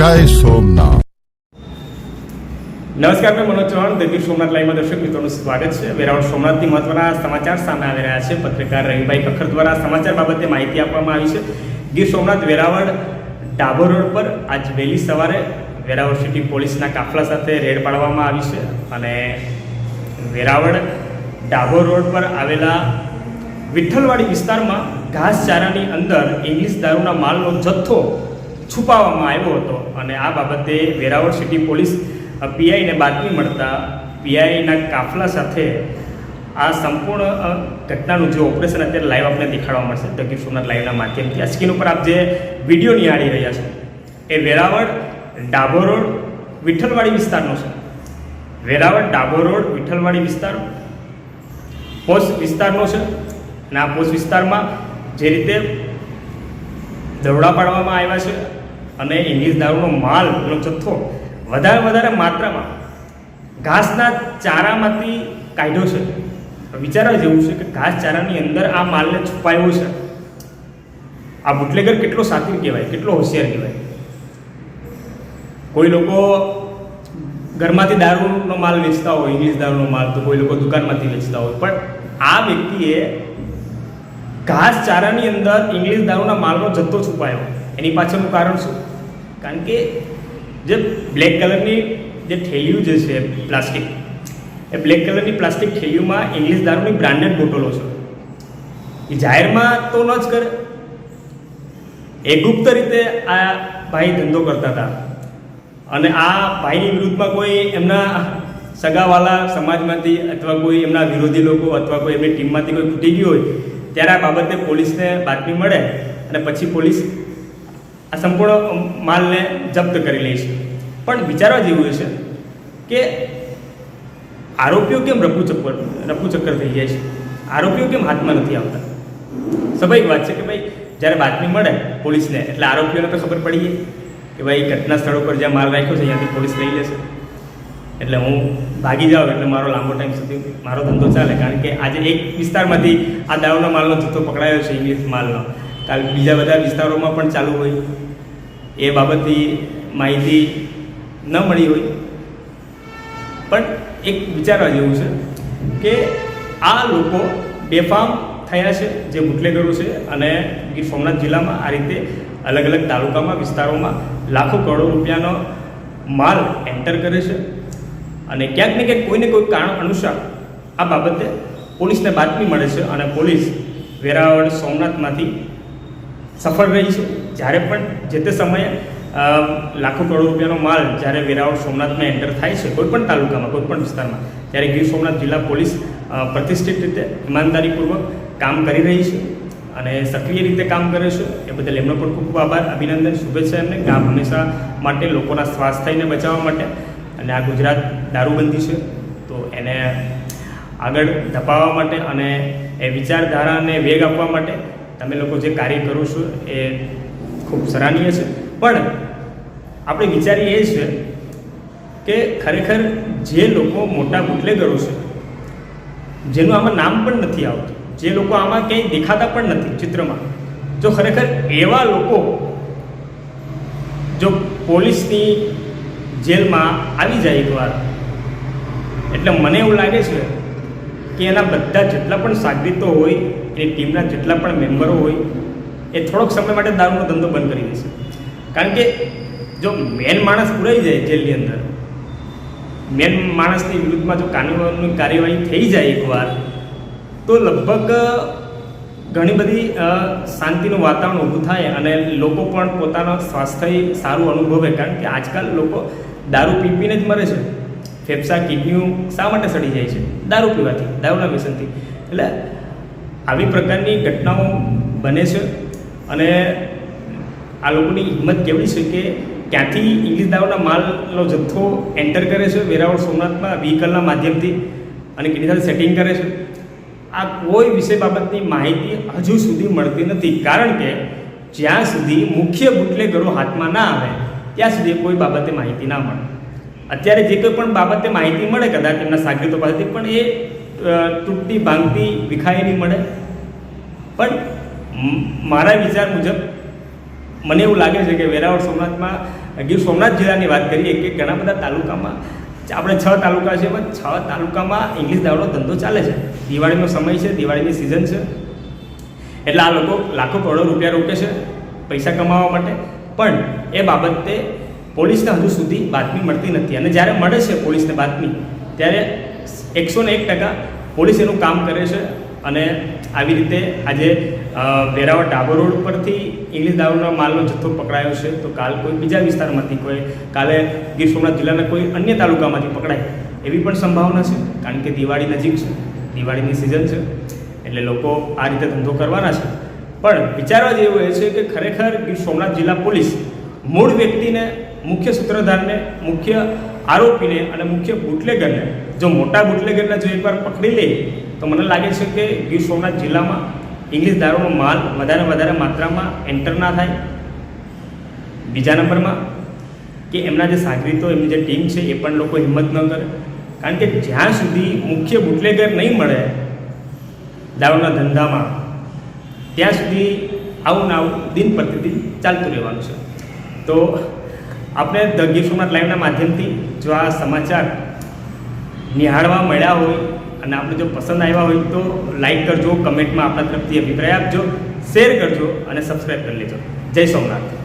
જય સોમનાથ. નમસ્કાર મેં મનોજ ચૌહાણ દેવી સોમનાથ લાઈવમાં દર્શક મિત્રોનું સ્વાગત છે. વેરાવળ સોમનાથની મહત્વના સમાચાર સામે આવી રહ્યા છે. પત્રકાર રવિભાઈ કખર દ્વારા સમાચાર બાબતે માહિતી આપવામાં આવી છે. ગીર સોમનાથ વેરાવળ ડાબો રોડ પર આજ વહેલી સવારે વેરાવળ સિટી પોલીસના કાફલા સાથે રેડ પાડવામાં આવી છે અને વેરાવળ ડાબો રોડ પર આવેલા વિઠ્ઠલવાડી વિસ્તારમાં ઘાસચારાની અંદર ઇંગ્લિશ દારૂના માલનો જથ્થો છુપાવવામાં આવ્યો હતો અને આ બાબતે વેરાવળ સિટી પોલીસ પીઆઈને બાતમી મળતા પીઆઈના કાફલા સાથે આ સંપૂર્ણ ઘટનાનું જે ઓપરેશન અત્યારે લાઈવ આપણે દેખાડવા મળશે ડગીર સોમનાથ લાઈવના માધ્યમથી. આ સ્ક્રીન ઉપર આપ જે વીડિયો નિહાળી રહ્યા છો, એ વેરાવળ ડાભો રોડ વિઠ્ઠલવાડી વિસ્તારનો છે. વેરાવળ ડાભો રોડ વિઠ્ઠલવાડી વિસ્તાર પોસ્ટ વિસ્તારનો છે અને આ પોસ્ટ વિસ્તારમાં જે રીતે દરોડા પાડવામાં આવ્યા છે અને ઇંગ્લિશ દારૂનો માલ એનો જથ્થો, વધારે વધારે માત્રામાં ઘાસના ચારામાંથી કાઢ્યો છે. વિચારવા જેવું છે કે ઘાસ ચારાની અંદર આ માલને છુપાયો છે. આ બુટલેગર કેટલો સાતિર કહેવાય, કેટલો હોશિયાર કહેવાય? કોઈ લોકો ઘરમાંથી દારૂનો માલ વેચતા હોય, ઇંગ્લિશ દારૂનો માલ, તો કોઈ લોકો દુકાનમાંથી વેચતા હોય. પણ આ વ્યક્તિએ ઘાસ ચારાની અંદર ઇંગ્લિશ દારૂના માલનો જથ્થો છુપાયો. એની પાછળનું કારણ શું? કારણ કે જે બ્લેક કલરની જે થેલીઓ જે છે પ્લાસ્ટિક એ બ્લેક કલરની પ્લાસ્ટિક થેલીઓમાં ઇંગ્લિશ દારૂની બ્રાન્ડેડ બોટલો છે. એ જાહેરમાં તો ન જ કરે. એ ગુપ્ત રીતે આ ભાઈ ધંધો કરતા હતા. અને આ ભાઈની વિરુદ્ધમાં કોઈ એમના સગાવાલા સમાજમાંથી અથવા કોઈ એમના વિરોધી લોકો અથવા કોઈ એમની ટીમમાંથી કોઈ ખૂટી ગયું હોય, ત્યારે આ બાબતે પોલીસને બાતમી મળે અને પછી પોલીસ આ સંપૂર્ણ માલને જપ્ત કરી લે છે. પણ વિચારવા જેવું છે કે આરોપીઓ કેમ રફુ ચક્કર રફુ ચક્કર થઈ જાય છે? આરોપીઓ કેમ હાથમાં નથી આવતા? સ્વાભાવિક વાત છે કે ભાઈ, જ્યારે બાતમી મળે પોલીસને, એટલે આરોપીઓને તો ખબર પડી જાય કે ભાઈ, ઘટના સ્થળ ઉપર જ્યાં માલ રાખ્યો છે, ત્યાંથી પોલીસ લઈ લેશે. એટલે હું ભાગી જાઉં, એટલે મારો લાંબો ટાઈમ સુધી મારો ધંધો ચાલે. કારણ કે આજે એક વિસ્તારમાંથી આ દારૂના માલનો જથ્થો પકડાયો છે, ઇંગ્લિશ માલનો. કાલ બીજા બધા વિસ્તારોમાં પણ ચાલુ હોય. એ બાબતની માહિતી ન મળી હોય. પણ એક વિચારવા જેવું છે કે આ લોકો બેફામ થયા છે જે બુટલેગરો છે અને ગીર સોમનાથ જિલ્લામાં આ રીતે અલગ અલગ તાલુકામાં, વિસ્તારોમાં લાખો કરોડો રૂપિયાનો માલ એન્ટર કરે છે. અને ક્યાંક ને ક્યાંક કોઈને કોઈ કારણ અનુસાર આ બાબતે પોલીસને બાતમી મળે છે અને પોલીસ વેરાવળ સોમનાથમાંથી સફળ રહી છે. જ્યારે પણ જે તે સમયે લાખો કરોડ રૂપિયાનો માલ જ્યારે વેરાવળ સોમનાથમાં એન્ટર થાય છે, કોઈપણ તાલુકામાં, કોઈપણ વિસ્તારમાં, ત્યારે ગીર સોમનાથ જિલ્લા પોલીસ પ્રતિષ્ઠિત રીતે ઈમાનદારીપૂર્વક કામ કરી રહી છે અને સક્રિય રીતે કામ કરે છે. એ બદલ એમનો પણ ખૂબ ખૂબ આભાર, અભિનંદન, શુભેચ્છા એમને કામ હંમેશા માટે, લોકોના સ્વાસ્થ્યને બચાવવા માટે. અને આ ગુજરાત દારૂબંધી છે, તો એને આગળ ધપાવવા માટે અને એ વિચારધારાને વેગ આપવા માટે તમે લોકો જે કાર્ય કરો છો એ ખૂબ સરાહનીય છે. પણ આપણે વિચારીએ એ છે કે ખરેખર જે લોકો મોટા બુટલેગરો છે, જેનું આમાં નામ પણ નથી આવતું, જે લોકો આમાં ક્યાંય દેખાતા પણ નથી ચિત્રમાં, જો ખરેખર એવા લોકો જો પોલીસની જેલમાં આવી જાય એકવાર, એટલે મને એવું લાગે છે કે એના બધા જેટલા પણ સાગરીતો હોય એની ટીમના જેટલા પણ મેમ્બરો હોય, એ થોડોક સમય માટે દારૂનો ધંધો બંધ કરી દેશે. કારણ કે જો મેન માણસ પુરાઈ જાય જેલની અંદર, મેન માણસની વિરુદ્ધમાં જો કાનૂની કાર્યવાહી થઈ જાય એકવાર, તો લગભગ ઘણી બધી શાંતિનું વાતાવરણ ઊભું થાય અને લોકો પણ પોતાના સ્વાસ્થ્ય સારું અનુભવે. કારણ કે આજકાલ લોકો દારૂ પી પીને જ મરે છે. ફેફસા, કિડનીઓ શા માટે સડી જાય છે? દારૂ પીવાથી, દારૂના વ્યસનથી. એટલે આવી પ્રકારની ઘટનાઓ બને છે અને આ લોકોની હિંમત કેવડી છે કે ક્યાંથી ઇંગ્લિશ દારૂના માલનો જથ્થો એન્ટર કરે છે વેરાવળ સોમનાથમાં વ્હીકલના માધ્યમથી અને કેની સાથે સેટિંગ કરે છે? આ કોઈ વિષય બાબતની માહિતી હજુ સુધી મળતી નથી. કારણ કે જ્યાં સુધી મુખ્ય બુટલેગરો હાથમાં ના આવે, ત્યાં સુધી કોઈ બાબતે માહિતી ના મળે. અત્યારે જે કોઈ પણ બાબતે માહિતી મળે, કદાચ એમના સાગરીતો પાસેથી, પણ એ તૂટતી ભાંગતી, વિખાયેલી મળે. પણ મારા વિચાર મુજબ, મને એવું લાગે છે કે વેરાવળ સોમનાથમાં, ગીર સોમનાથ જિલ્લાની વાત કરીએ કે ઘણા બધા તાલુકામાં આપણે છ તાલુકા છે પણ છ તાલુકામાં ઇંગ્લિશ દાવડો ધંધો ચાલે છે. દિવાળીનો સમય છે, દિવાળીની સિઝન છે. એટલે આ લોકો લાખો કરોડો રૂપિયા રોકે છે પૈસા કમાવા માટે. પણ એ બાબતે પોલીસને હજુ સુધી બાતમી મળતી નથી. અને જ્યારે મળે છે પોલીસને બાતમી, ત્યારે એકસો ને એક ટકા પોલીસ એનું કામ કરે છે અને આવી રીતે આજે વેરાવળ ડાબો રોડ પરથી ઇંગ્લિશ દારૂના માલનો જથ્થો પકડાયો છે. તો કાલ કોઈ બીજા વિસ્તારમાંથી કોઈ, કાલે ગીર સોમનાથ જિલ્લાના કોઈ અન્ય તાલુકામાંથી પકડાય એવી પણ સંભાવના છે. કારણ કે દિવાળી નજીક છે. દિવાળીની સિઝન છે. એટલે લોકો આ રીતે ધંધો કરવાના છે. પણ વિચારવા જેવું એ છે કે ખરેખર ગીર સોમનાથ જિલ્લા પોલીસ મૂળ વ્યક્તિને, મુખ્ય સૂત્રધારને, મુખ્ય આરોપીને અને મુખ્ય બુટલેગરને, જો મોટા બુટલેગરને જો એકવાર પકડી લે, તો મને લાગે છે કે ગીર સોમનાથ જિલ્લામાં ઇંગ્લિશ દારૂનો માલ વધારે વધારે માત્રામાં એન્ટર ના થાય. બીજા નંબરમાં, કે એમના જે સાગરીતો એમની જે ટીમ છે એ પણ લોકો હિંમત ન કરે. કારણ કે જ્યાં સુધી મુખ્ય બુટલેગર નહીં મળે દારૂના ધંધામાં, ત્યાં સુધી આવું ને આવું દિન પ્રતિદિન ચાલતું રહેવાનું છે. તો આપણે ધ ગીર સોમનાથ લાઈવના માધ્યમથી જો આ સમાચાર નિહાળવા મળ્યા હોય અને આપણે જો પસંદ આવ્યા હોય તો લાઈક કરજો કમેન્ટમાં આપણા તરફથી અભિપ્રાય આપજો શેર કરજો અને સબસ્ક્રાઈબ કરી લેજો. જય સોમનાથ.